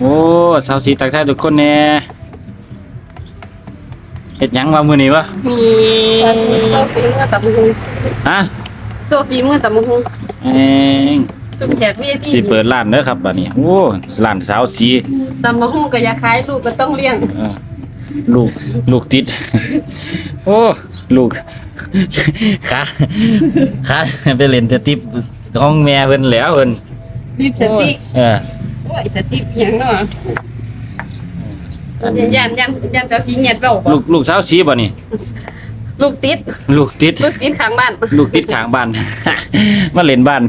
โอ้สาวสีตักทายทุกคนแน่เฮ็ดหยังว่ามื้อนี้วะมีโซฟีมือตำบักหุงฮะโซฟีมือตำบักหุงเอ็งสุดแขก VIP สิเปิดร้านเด้อครับบัดนี้ โอ้ร้านสาวสีตำบักหุงก็อยากขายลูกก็ต้องเลี้ยงเออลูกลูกติด โอ้ลูกขาขาไปเล่นแต่ติปห้องแม่เพิ่นแหล้วเพิ่นดิบสติ๊กเออโอ้ยสติ๊กอหยังเนาะยันยันยันเจ้าสีเหยียดเว้าบ่ลูกลูกสาวสีบ่นี่ลูกติดลูกติด ลูกติดข้างบ้านลูกติดข้างบ้าน มาเล่นบ้าน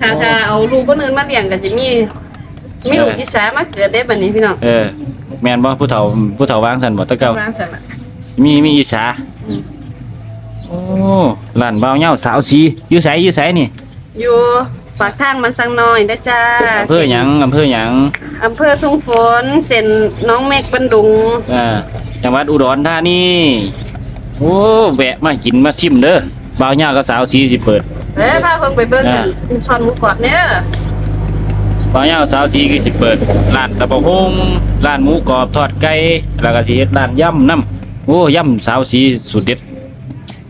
ถ้าถ้าเอาลูกคนอื่นมาเลี้ยงก็จะมีมีลูกที่สามาเกิดได้บัดนี้พี่น้องเออแม่นบ่ผู้เฒ่าผู้เฒ่าวางซั่นบ่แตะเก่าร้านสั่นน่ะมีมีอิจฉาโอ้ร้านบ่าวเหย้าสาวสีอยู่ไสอยู่ไสนี่ อยู่ ปากทางมันสังน้อยเด้อจ้าอำเภอหยังอำเภอหยังอำเภอทุ่งฝนเส้นน้องเมฆบันดุงอ่าจังหวัดอุดรธานีโอ้แวะมากินมาชิมเด้อบ่าวเหย้ากับสาวสีสิเปิด เอ้ยพาเพิ่นไปเบิ่งกันทอนหมูกรอบเนี่ยบ่าวเหย้าสาวสีก็สิเปิดร้านตะบะฮงร้านหมูกรอบทอดไก่แล้วก็สิเฮ็ดร้านยำน้ำโอ้ยำสาวสีสุดเด็ด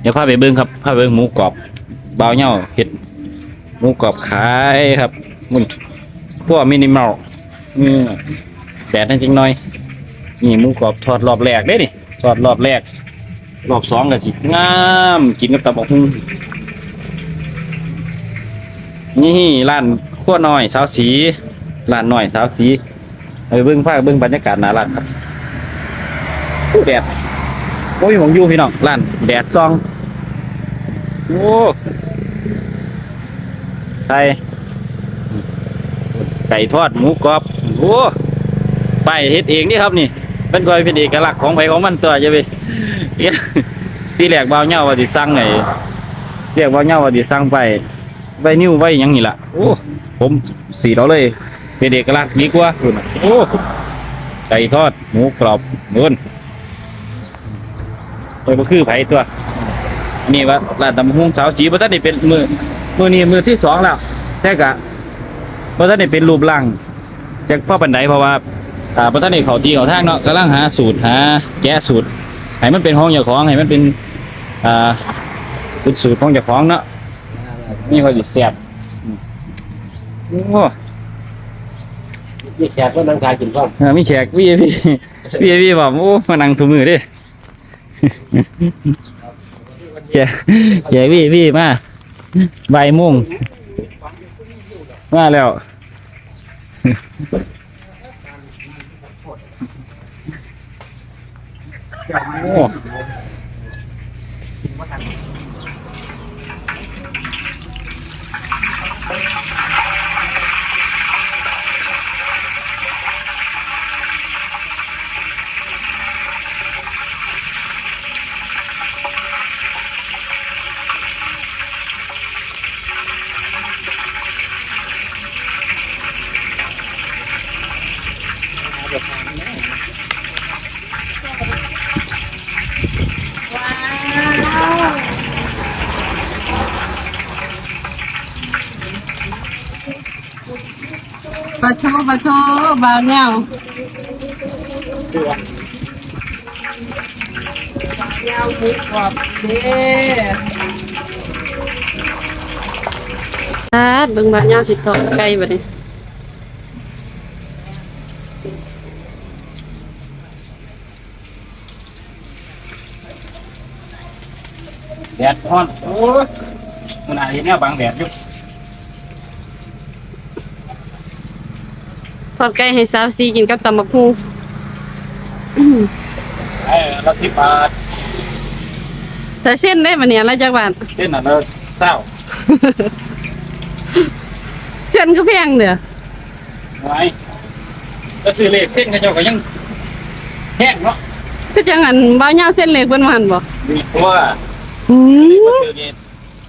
เดี๋ยวพาไปเบิ่งครับพาไปเบิ่งหมูกรอบบ่าวเหย้าเฮ็ด หมูกรอบขายครับมันพวกมินิมอลนี่แดดนั่นจริงหน่อย นี่หมูกรอบทอดรอบแรกเด้นี่ทอดรอบแรก รอบสองก็สิงามกินกับตำบักหุ่งนี่ร้านขั้วน้อยสาวสีร้านน้อยสาวสีเอาไปเบิ่งฟ้าเบิ่งบรรยากาศหน้าร้านครับแดดโอ้ยหมองยู่พี่น้องร้านแดดซองโอ้ ไก่ไก่ทอดหมูกรอบโอ้ไปเฮ็ดเองนี่ครับนี่เป็นกอยเป็นเอกลักษณ์ของไผของมันตัวจะไปที่แรกเบาเหย้าว่าสิสั่งไอ้เรียกบ่าเหย้าว่าสิสั่งไปไว้นิ้วไว้ยังนี่ล่ะโอ้ผมสีเราเลยเป็นเอกลักษณ์ดีกว่าคุณโอ้ไก่ทอดหมูกรอบนู่นโอ้ยบ่คือไผตัวนี่ว่าร้านตำหุ่งสาวสีบ่ทันได้เป็นมือ มือนี้มือที่สองแล้วแต่กะบ่ทันได้เป็นรูปร่างจากพ่อปันไดเพราะว่าอ่าบ่ทันได้เข้าที่เข้าทางเนาะกำลังหาสูตรหาแกะสูตรให้มันเป็นของเจ้าของให้มันเป็นอ่าเป็นสูตรของเจ้าของเนาะนี่ก็สิแซ่บอืมโอ้มีแขกก็นั่งทานกินข้าวเออมีแขก VIP VIP บอกโอ้มานั่งทุกมือเด้แขกแขก VIP มาบ่า ใบมงมาแล้ว โอ้ ปะโทปะโทบาวเหนียวเหนียวหมูกรอบเด้ ทอดไก่ให้สาวซีกินกับตำบักหุ่งไอ้ละสิบบาทแต่เส้นได้บัดนี้ละจักบาทเส้นอันละเศร้าเส้นก็แพงเด้อไว้ก็ซื้อเลขเส้นกระเจ้าก็ยังแห้งเนาะคือจังอันบาวเหนียวเส้นเล็กเพิ่นว่าหั่นบ่มีตัวอืมซื้อเงิน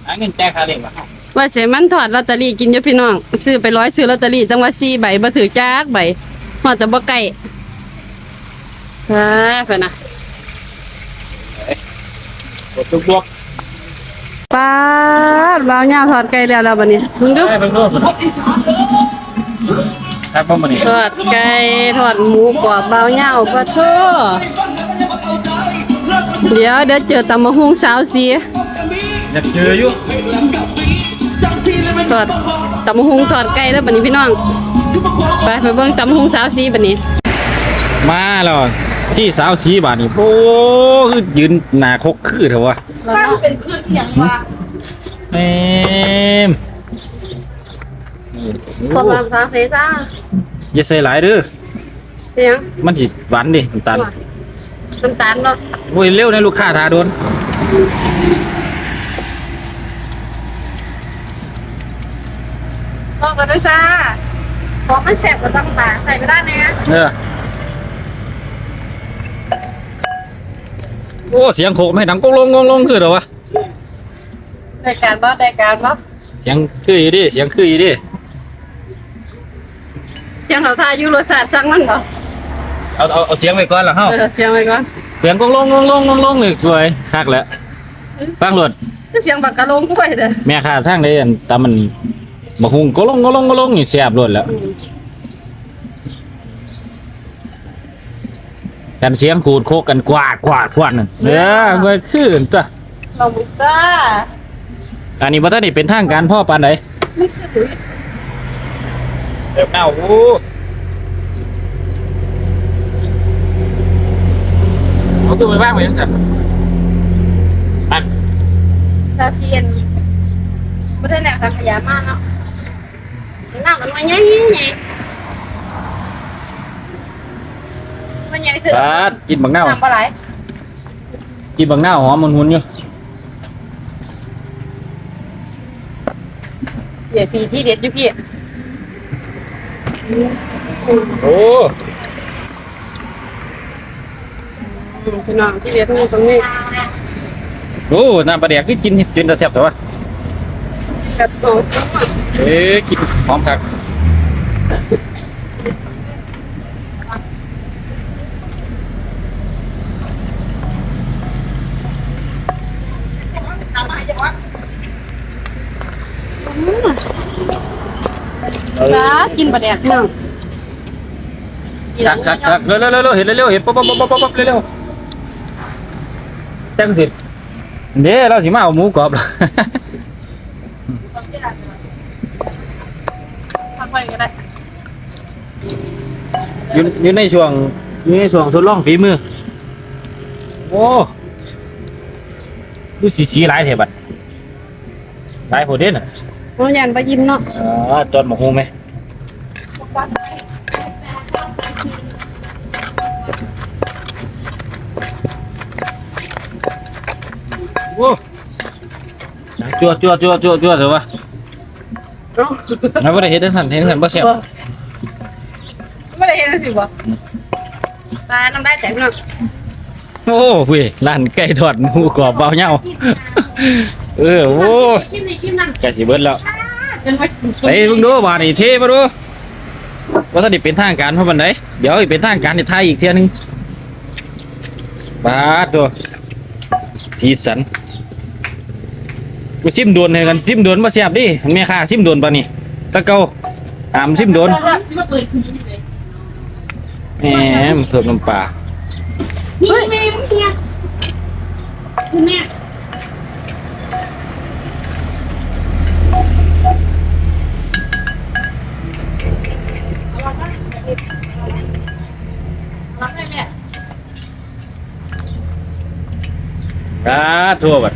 หาเงินแจกค่าเลขวะ ว่าเสียมันถอดลอตเตอรี่กินอยู่พี่น้อง ซื้อไปร้อยซื้อลอตเตอรี่จังว่า4ใบบ่ถือจักใบฮอดแต่บ่ไกลอ่าเพิ่นน่ะกดทุกบวกป้าดบ่าวเหนียวทอดไก่แล้วแล้วบัดนี้มึงดูได้เพิ่งโดนครับพ่อมันนี่ทอดไก่ทอดหมูกรอบเบาเหย้าปลาทูเดี๋ยวเดี๋ยวเจอตำมะฮุงสาวสีอยากเจออยู่ ทอดตำมะฮุงทอดไก่แล้วบัดนี้พี่น้อง ไปไปเบิ่งตำมะฮุงสาวสีบัดนี้ มาแล้วที่สาวสีบาทนี่โอ้คือยืนหน้าคกคือเถอะวะตั้งเป็นพืชอหย่างว่าแม่มสำหรับสาวสีจ้าอย่าใส่หลายเด้อเสียงมันสิหวานดิน้ำตาลน้ำตาลเนาะโอ้ยเร็วในะลูกค้าทาโดน พอกันด้วยจ้าของมันแสบกว่าน้ำตาลใส่ไม่ได้นะเออโอ้เสียงโขกไม่ดังกงลงกงลงคือเถอะวะรายการบ่รายการบ่เสียงคืออยู่ดิเสียงคืออยู่ดิเสียงเขาทายอยู่รสชาติสั่งมันบ่เอาเอาเอาเสียงไว้ก่อนละเฮาเออเสียงไว้ก่อนเสียงกงลงกงลงกงลงเลยสวยคักแล้วฟังโลดคือเสียงบักกะโลงด้วยเด้อแม่ค้าทางใดอันแต่มัน บะฮุงกงลงกงลงกงลงนี่แซ่บโลดแล้วกันเสียงขูดโคกกันกวาดกวาดกวาดนั่นเด้อมันคือตัวเราบุกจ้าอันนี้บ่ทันได้เป็นทางการพ่อปานใดเดี๋ยวเน่าโอ้เอาตัวไปบ้างไว้จังซั่นอันชาเชียนบ่ได้แนวทางขยะมากเนาะน้ำ มันมาใหญ่ๆมันใหญ่สุดปาดกินบักเน่าน้ำปลาไหลกินบักเน่าหอมมันหุ่นอยู่เดี๋ยวพี่ที่เด็ดอยู่พี่โอ้อืมพี่น้องที่เด็ดนี่ตรงนี้โหน้ำปลาแดกคือกินกินแต่แซ่บแต่ว่ากับโตเอ๊ะกินหอมคัก ร้ากินปลาแดกพี่น้องคักคักคักเร็วเร็วเร็วเร็วเห็นเร็วเร็วเห็นป๊บป๊บป๊บป๊บป๊บเร็วเร็วแจ้งสิเด้เราสิมาเอาหมูกรอบล่ะทำไว้ก็ได้ อยู่อยู่ในช่วงอยู่ในช่วงทดลองฝีมือ โอ้ดูสีสีหลายเทบัดหลายโพดเด่นอะน้องยันไปยิ้มเนาะอ่าจนหมกฮูไหมโอ้จั่วจั่วจั่วจั่วจั่วเถอะวะเนาะไม่ได้เห็นทั้งสันเห็นทั้งสันบ่เสียบไม่ได้เห็น สิบ่ปลาน้ำได้แต่พี่น้องโอ้เว้ยร้านไก่ทอดหมูกรอบเบาเหย้าเออโอ้คิมนี่คิมนั่นใจสิเบิดแล้วเป็นว่าไปเบิ่งดูบาดนี่เทมาดูว่าถ้าได้เป็นทางการเพราะบันไดเดี๋ยวให้เป็นทางการในไทยอีกเที่ยหนึงบาดตัวสีสันกูซิมโดนให้กันซิมโดนมาเสียบดิแม่ค้าซิมโดนปะนี่ตะเกาอามซิมโดนสิมาเปิดคุณนี่เลย แหมเพิ่มน้ำปลานี่แม่มึงเนี่ยคุณแม่รับได้แม่บาดทั่วบัด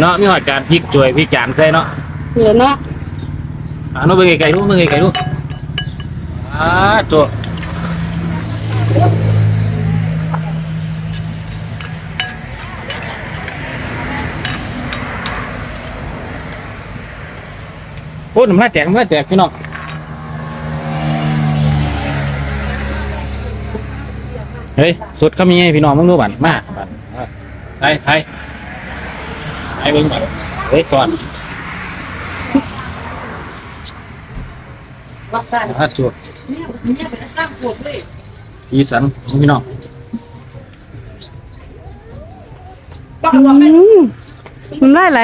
เนาะมีหอดการพริกจวยพริกจานใส่เนาะเหลือเนาะอ่านู้นเป็นไก่ๆนู้นเป็นไก่ๆนู้นบาดตัว โอ้น้ำลายแตกน้ำลายแตกพี่น้องเฮ้ยสุดเขามีไงพี่น้องมึงดูบันมาบันไทยไทยไทยเบิ่งบันเฮ้ยสอนว่าสั่นฮัดจัวเนี่ยมันเนี่ยเป็นสร้างปวดเลยยีสันพี่น้องบอกว่าแม่มันได้ไร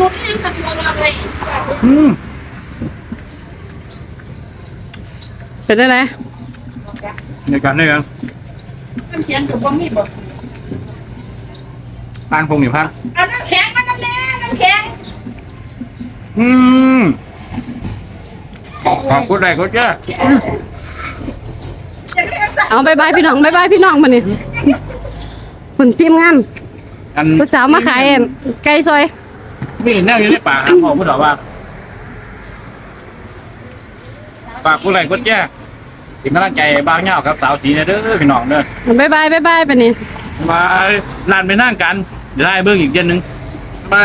ดนที่ยังขัดอยู่อะไรอืมเป็นได้ไหมในการด้วยกันน้ำแข็งกับบ่มีบ่ปานพงอยู่พักเอาน้ำแข็งมาน้ำแน่น้ำแข็งอืมขอบคุณเลยคุณเจ้าอยากให้น้ำใสเอาบายบายพี่น้องบายบายพี่น้องมานี่คุณทีมงานอันผู้สาวมาขายอั่นไก่ซอย นี่แนวอยู่ในป่ากครับพ่อพูดหรอว่าฝากคุณเลยคุณเจ้าเป็นกำลังใจบางเงาครับสาวสีเด้อพี่น้องเด้อบายบายบายบายไปนี่มาลานไปนั่งกันเดี๋ยวได้เบิ้งอีกเดือนหนึงมา